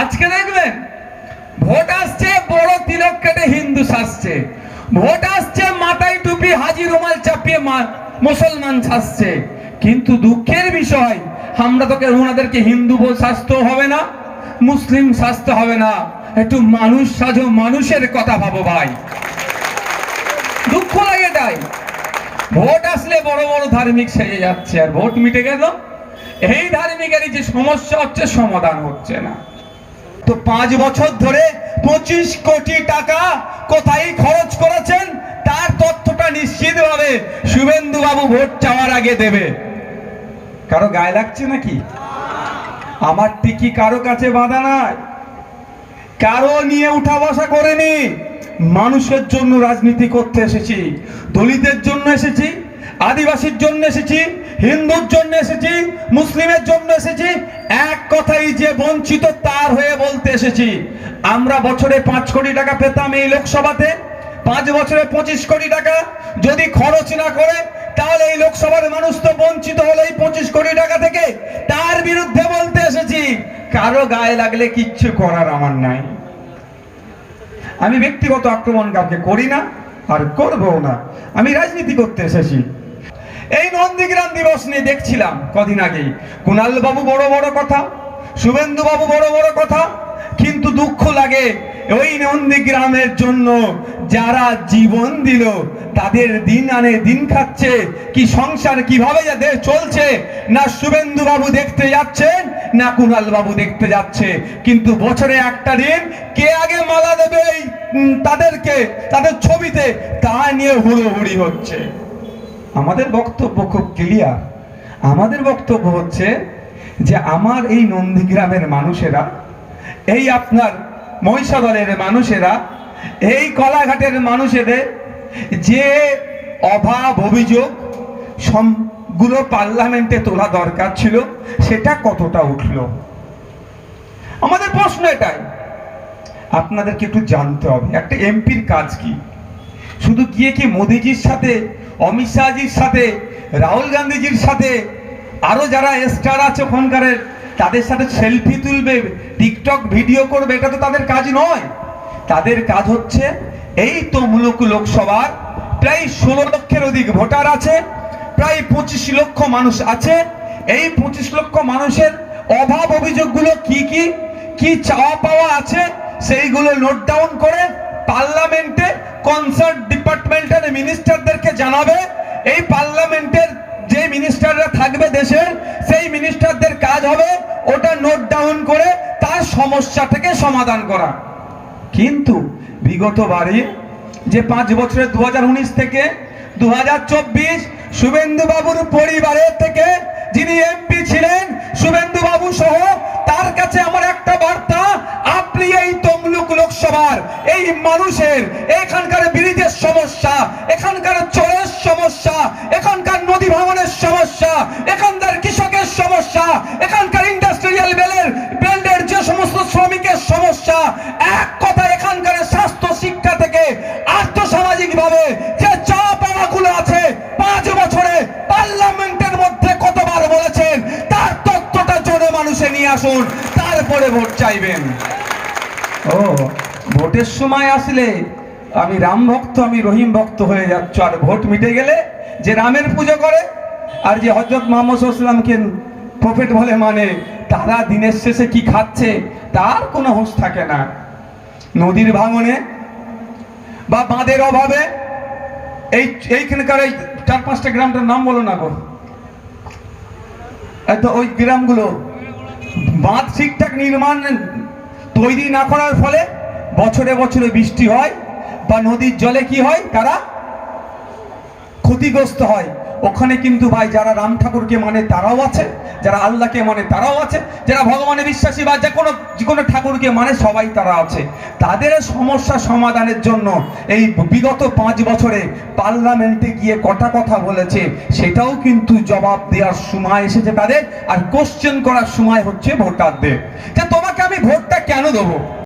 আজকে দেখবেন, ভোট আসছে, বড় তিলক কেটে হিন্দু সাজছে। ভোট আসছে, মাথায় টুপি, হাজি রুমাল চাপিয়ে মুসলমান সাজছে। কিন্তু দুঃখের বিষয়, আমরা তোকে ওনাদেরকে হিন্দু সাজতেও হবে না, মুসলিম সাজতে হবে না। একটু মানুষ সাজো, মানুষের কথা ভাবো ভাই। দুঃখ লাগে তাই। ভোট আসলে বড় বড় ধার্মিক সেজে যাচ্ছে, আর ভোট মিটে গেল। এই ধার্মিকেরই যে সমস্যা হচ্ছে, সমাধান হচ্ছে না। তো পাঁচ বছর ধরে পঁচিশ কোটি টাকা কোথায় খরচ করেছেন, তার তথ্যটা নিশ্চিতভাবে শুভেন্দু বাবু ভোট চাওয়ার আগে দেবে। কারও গায়ে লাগছে নাকি? আমার টিকি কারও কাছে বাঁধা নাই। কারও নিয়ে উঠা বসা করেনি। মানুষের জন্য রাজনীতি করতে এসেছি, দলিতের জন্য এসেছি আদিবাসীর জন্য এসেছি, হিন্দুর জন্য এসেছি, মুসলিমের জন্য এসেছি, এক কথাই যে বঞ্চিত তার হয়ে বলতে এসেছি। আমরা বছরে পাঁচ কোটি টাকা পেতাম এই লোকসভাতে, পাঁচ বছরে পঁচিশ কোটি টাকা। যদি খরচ না করে, তাহলে এই লোকসভার মানুষ তো বঞ্চিত হলো এই পঁচিশ কোটি টাকা থেকে। তার বিরুদ্ধে বলতে এসেছি, কারও গায়ে লাগলে কিচ্ছু করার আমার নাই। আমি ব্যক্তিগত আক্রমণ কাউকে করি না, আর করব না। আমি রাজনীতি করতে এসেছি। এই নন্দীগ্রাম দিবস নিয়ে দেখছিলাম কদিন আগেই। কুণাল বাবু বড় বড় কথা শুভেন্দু বাবু বড় বড় কথা, কিন্তু দুঃখ লাগে ওই নন্দীগ্রামের জন্য যারা জীবন দিল, তাদের দিন আনে দিন খাচ্ছে, কি সংসার কীভাবে চলছে, না শুভেন্দু বাবু দেখতে যাচ্ছেন, না কুণাল বাবু দেখতে যাচ্ছে। কিন্তু বছরে একটা দিন কে আগে মালা দেবে তাদেরকে, তাদের ছবিতে, তা নিয়ে হুড়োহুড়ি হচ্ছে। আমাদের বক্তব্য খুব ক্লিয়ার আমাদের বক্তব্য হচ্ছে যে আমার এই নন্দীগ্রামের মানুষেরা, এই আপনার মহিষাদলের মানুষেরা, এই কলাঘাটের মানুষেদের যে অভাব অভিযোগ সবগুলো পার্লামেন্টে তোলা দরকার ছিল, সেটা কতটা উঠল? আমাদের প্রশ্ন এটাই। আপনাদেরকে একটু জানতে হবে, একটা এমপির কাজ কি? শুধু গিয়ে কি মোদিজির সাথে, অমিত শাহজির সাথে, রাহুল গান্ধীজির সাথে আরও যারা স্টার আছে ওখানকারের তাদের সাথে সেলফি তুলবে টিকটক ভিডিও করবে, এটা তো তাদের কাজ নয়। তাদের কাজ হচ্ছে, এই তমলুক লোকসভার প্রায় ষোলো লক্ষের অধিক ভোটার আছে, প্রায় পঁচিশ লক্ষ মানুষ আছে। এই পঁচিশ লক্ষ মানুষের অভাব অভিযোগগুলো কি কি? কি চাওয়া পাওয়া আছে? সেইগুলো নোট ডাউন করে পার্লামেন্টে কনসার্ট মিনিস্টারদেরকে জানাবে, এই পার্লামেন্টের যে মিনিস্টাররা থাকবে দেশের, সেই মিনিস্টারদের কাজ হবে ওটা নোট ডাউন করে তার সমস্যা থেকে সমাধান করা। কিন্তু বিগত বারে যে পাঁচ বছরের দু থেকে দু হাজার চব্বিশ শুভেন্দুবাবুর পরিবারের থেকে যিনি এমপি ছিলেন, শুভেন্দুবাবু সহ তার কাছে আমার একটা বার্তা, আপনি এই লোকসভার, এই মানুষের এখানকার ব্রিজের সমস্যা, এখানকার চরের সমস্যা, এখানকার নদী ভাঙনের সমস্যা, এখানকার কৃষকের সমস্যা, এখানকার ইন্ডাস্ট্রিয়াল বেলের বেল্ডের যে সমস্ত শ্রমিকের সমস্যা, এক কথা এখানকার স্বাস্থ্য শিক্ষা থেকে আর্থসামাজিক ভাবে যে চা পাওয়াগুলো আছে, পাঁচ বছরে পার্লামেন্টের মধ্যে কতবার বলেছেন, তার তত্ত্বটা জনমানুষে নিয়ে আসুন, তারপরে ভোট চাইবেন। ও, ভোটের সময় আসলে আমি রাম ভক্ত, আমি রহিম ভক্ত হয়ে যাচ্ছ। আর ভোট মিটে গেলে যে রামের পুজো করে আর যে হজরত মোহাম্মদ সাল্লামকে প্রফেট বলে মানে তারা দিনের শেষে কি খাচ্ছে তার কোনো হোশ থাকে না। নদীর ভাঙনে বা বাঁধের অভাবে, এই, এইখানকার এই চার পাঁচটা গ্রামটার নাম বলো না গো। এই তো ওই গ্রামগুলো বাঁধ ঠিকঠাক নির্মাণ তৈরি না করার ফলে বছরে বছরে বৃষ্টি হয় বা নদীর জলে কি হয়? তারা ক্ষতিগ্রস্ত হয়। ওখানে কিন্তু ভাই যারা রাম ঠাকুরকে মানে তারাও আছে, যারা আল্লাহকে মানে তারাও আছে, যারা ভগবানে বিশ্বাসী বা যে কোনো যে কোনো ঠাকুরকে মানে সবাই তারা আছে। তাদের সমস্যা সমাধানের জন্য এই বিগত পাঁচ বছরে পার্লামেন্টে গিয়ে কটা কথা বলেছে, সেটাও কিন্তু জবাব দেওয়ার সময় এসেছে তাদের, আর কোশ্চেন করার সময় হচ্ছে ভোটারদের। যে তোমাকে আমি ভোটটা কেন দেবো?